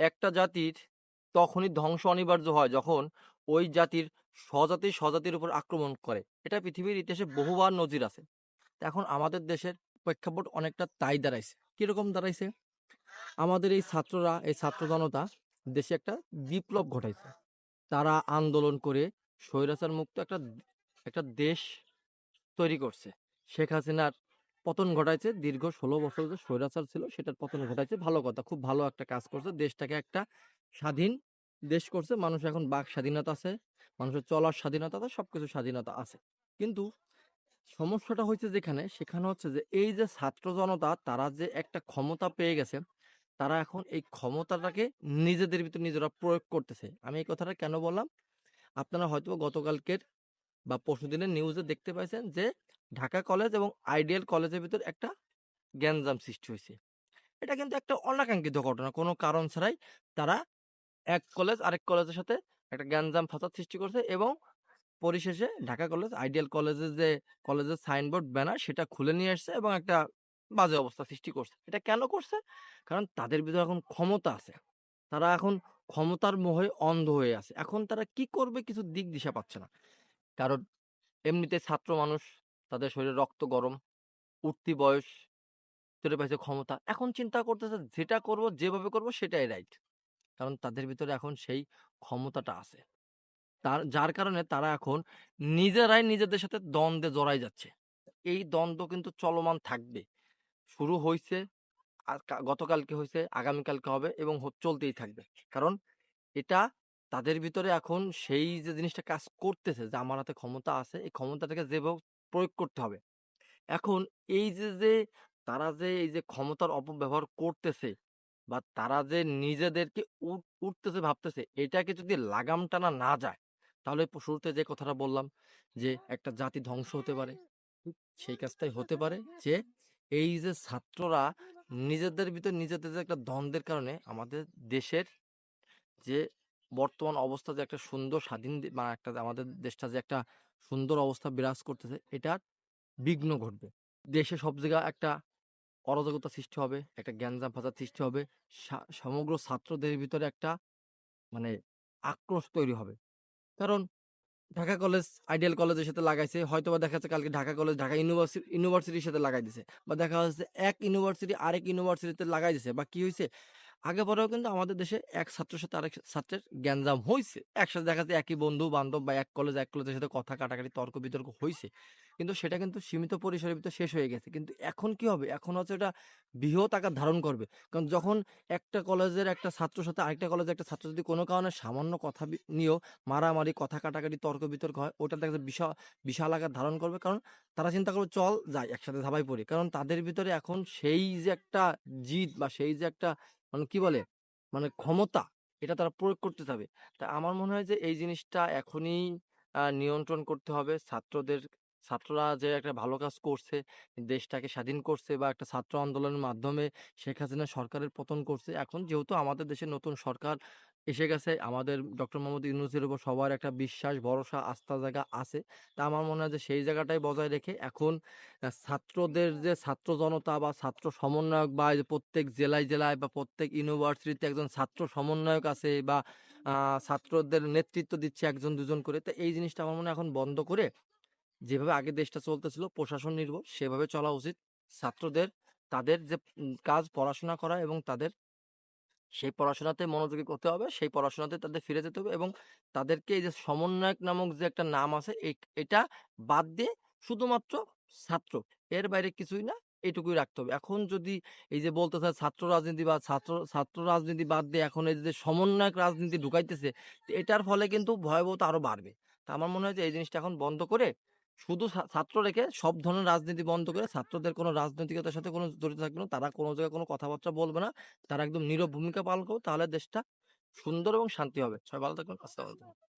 একটা জাতির তখনই ধ্বংস অনিবার্য হয় যখন ওই জাতির স্বজাতি স্বজাতির উপর আক্রমণ করে। এটা পৃথিবীর ইতিহাসে বহুবার নজির আছে। এখন আমাদের দেশের প্রেক্ষাপট অনেকটা তাই দাঁড়াইছে। কীরকম দাঁড়াইছে? আমাদের এই ছাত্ররা, এই ছাত্র জনতা দেশে একটা বিপ্লব ঘটাইছে। তারা আন্দোলন করে স্বৈরাচার মুক্ত একটা একটা দেশ তৈরি করছে। শেখ হাসিনার পতন ঘটাইছে। দীর্ঘ ষোলো বছর যে স্বৈরাচার ছিল, সেটার পতন ঘটাইছে। ভালো কথা, খুব ভালো একটা কাজ করছে। দেশটাকে একটা স্বাধীন দেশ করছে। মানুষ এখন বাক স্বাধীনতা আছে, মানুষের চলার স্বাধীনতা আছে সবকিছু স্বাধীনতা আছে। কিন্তু সমস্যাটা হচ্ছে যেখানে, সেখানে হচ্ছে যে এই যে ছাত্র জনতা, তারা যে একটা ক্ষমতা পেয়ে গেছে, তারা এখন এই ক্ষমতাটাকে নিজেদের ভিতর নিজেরা প্রয়োগ করতেছে। আমি এই কথাটা কেন বললাম? আপনারা হয়তো গতকালকের বা পরশুদিনের নিউজে দেখতে পাইছেন যে, ঢাকা কলেজ এবং আইডিয়াল কলেজের ভিতর একটা গ্যাঞ্জাম সৃষ্টি হয়েছে এটা কিন্তু একটা অনাকাঙ্ক্ষিত ঘটনা। কোনো কারণ ছাড়াই তারা এক কলেজ আরেক কলেজের সাথে একটা গ্যাঞ্জাম ফাসাদ সৃষ্টি করছে এবং পরিশেষে ঢাকা কলেজ আইডিয়াল কলেজের যে কলেজের সাইনবোর্ড ব্যানার সেটা খুলে নিয়ে আসছে এবং একটা বাজে অবস্থা সৃষ্টি করছে। এটা কেন করছে? কারণ তাদের ভিতরে এখন ক্ষমতা আছে। তারা এখন ক্ষমতার মোহে অন্ধ হয়ে আছে। এখন তারা কি করবে কিছু দিক দিশা পাচ্ছে না। কারণ এমনিতে ছাত্র মানুষ, তাদের শরীরে রক্ত গরম, উঠতি বয়স, চলে পাইছে ক্ষমতা। এখন চিন্তা করতেছে যেটা করব, যেভাবে করব সেটাই রাইট কারণ তাদের ভিতরে এখন সেই ক্ষমতাটা আছে। তার, যার কারণে তারা এখন নিজেরাই নিজেদের সাথে দ্বন্দ্বে জড়াই যাচ্ছে। এই দ্বন্দ্ব কিন্তু চলমান থাকবে। শুরু হয়েছে আর গতকালকে হয়েছে আগামীকালকে হবে এবং চলতেই থাকবে। কারণ এটা তাদের ভিতরে এখন সেই যে জিনিসটা কাজ করতেছে, যে আমার হাতে ক্ষমতা আছে, এই ক্ষমতাটাকে যেভাবে প্রয়োগ করতে হবে। এখন এই যে যে তারা যে এই যে ক্ষমতার অপব্যবহার করতেছে বা তারা যে নিজেদেরকে উঠ- উঠতেছে, ভাবতেছে, এটাকে যদি লাগাম টানা না যায়, তাহলে শুরুতে যে কথাটা বললাম যে একটা জাতি ধ্বংস হতে পারে সেই কাজটাই হতে পারে যে এই যে ছাত্ররা নিজেদের ভিতর নিজেদের যে একটা দ্বন্দ্বের কারণে আমাদের দেশের যে বর্তমান অবস্থা যে একটা সুন্দর স্বাধীন বা একটা আমাদের দেশটা যে একটা সুন্দর অবস্থা বিরাজ করতেছে এটার বিঘ্ন ঘটবে। দেশে সব জায়গায় একটা অরাজকতা সৃষ্টি হবে, একটা গ্যাঞ্জাম ফাসাদ সৃষ্টি হবে সমগ্র ছাত্রদের ভিতরে একটা মানে আক্রোশ তৈরি হবে। কারণ ঢাকা কলেজ, আইডিয়াল কলেজের সাথে লাগাইছে হয়তো বা দেখা যাচ্ছে কালকে ঢাকা কলেজ, ঢাকা ইউনিভার্সিটি ইউনিভার্সিটির সাথে লাগাই দিছে, বা দেখা যাচ্ছে এক ইউনিভার্সিটি আরেক ইউনিভার্সিটিতে লাগাই দিছে, বা কি হয়েছে আগে পরেও কিন্তু আমাদের দেশে এক ছাত্রের সাথে আরেক ছাত্রের জ্ঞানজাম হয়েছে একসাথে দেখা যাচ্ছে একই বন্ধু, বান্ধব বা এক কলেজ এক কলেজের সাথে কথা কাটাকাটি, তর্ক বিতর্ক হয়েছে কিন্তু সেটা কিন্তু সীমিত পরিসরের ভিতরে শেষ হয়ে গেছে। কিন্তু এখন কি হবে? এখন হচ্ছে এটা বৃহৎ আকার ধারণ করবে। কারণ যখন একটা কলেজের একটা ছাত্রের সাথে আরেকটা কলেজের একটা ছাত্র যদি কোনো কারণে সামান্য কথা নিয়েও মারামারি, কথা কাটাকাটি, তর্ক বিতর্ক হয়, ওটা দেখা যাচ্ছে বিশাল বিশাল আকার ধারণ করবে। কারণ তারা চিন্তা করবে, চল যায় একসাথে ধাবাই পড়ি। কারণ তাদের ভিতরে এখন সেই যে একটা জিদ বা সেই যে একটা মানে কি বলে? মানে ক্ষমতা, এটা তারা প্রয়োগ করতে যাবে তা আমার মনে হয় যে, এই জিনিসটা এখনই নিয়ন্ত্রণ করতে হবে। ছাত্রদের, ছাত্ররা যে একটা ভালো কাজ করছে, দেশটাকে স্বাধীন করছে বা একটা ছাত্র আন্দোলনের মাধ্যমে শেখ হাসিনা সরকারের পতন করছে, এখন যেহেতু আমাদের দেশে নতুন সরকার এসে গেছে। আমাদের ডক্টর মোহাম্মদ ইউনূসের উপর সবার একটা বিশ্বাস, ভরসা, আস্থা জায়গা আছে। তা আমার মনে হয় যে সেই জায়গাটাই বজায় রেখে এখন ছাত্রদের যে ছাত্র জনতা বা ছাত্র সমন্বয়ক বা প্রত্যেক জেলায় জেলায় বা প্রত্যেক ইউনিভার্সিটিতে একজন ছাত্র সমন্বয়ক আছে বা ছাত্রদের নেতৃত্ব দিচ্ছে একজন, দুজন করে, তো এই জিনিসটা আমার মনে হয় এখন বন্ধ করে যেভাবে আগে দেশটা চলতেছিল, প্রশাসন নির্ভর, সেভাবে চলা উচিত। ছাত্রদের, তাদের যে কাজ, পড়াশোনা করা এবং তাদের সেই পড়াশোনাতে মনোযোগী করতে হবে, সেই পড়াশোনাতে তাদের ফিরে যেতে হবে এবং তাদেরকে এই যে সমন্বয়ক নামক যে একটা নাম আছে এটা বাদ দিয়ে শুধুমাত্র ছাত্র, এর বাইরে কিছুই না, এটুকুই রাখতে হবে। এখন যদি এই যে বলতে চায় ছাত্র রাজনীতি বা ছাত্র ছাত্র রাজনীতি বাদ দিয়ে এখন এই যে সমন্বয়ক রাজনীতি ঢুকাইতেছে এটার ফলে কিন্তু ভয়াবহতা আরও বাড়বে। তা আমার মনে হয় যে এই জিনিসটা এখন বন্ধ করে শুধু ছাত্র রেখে সব ধরনের রাজনীতি বন্ধ করে ছাত্রদের কোনো রাজনৈতিকতার সাথে কোনো জড়িত থাকবে না। তারা কোনো জায়গায় কোনো কথাবার্তা বলবে না। তারা একদম নীরব ভূমিকা পালন করবে তাহলে দেশটা সুন্দর এবং শান্তি হবে। সবাই ভালো থাকবেন। আলাইকুম।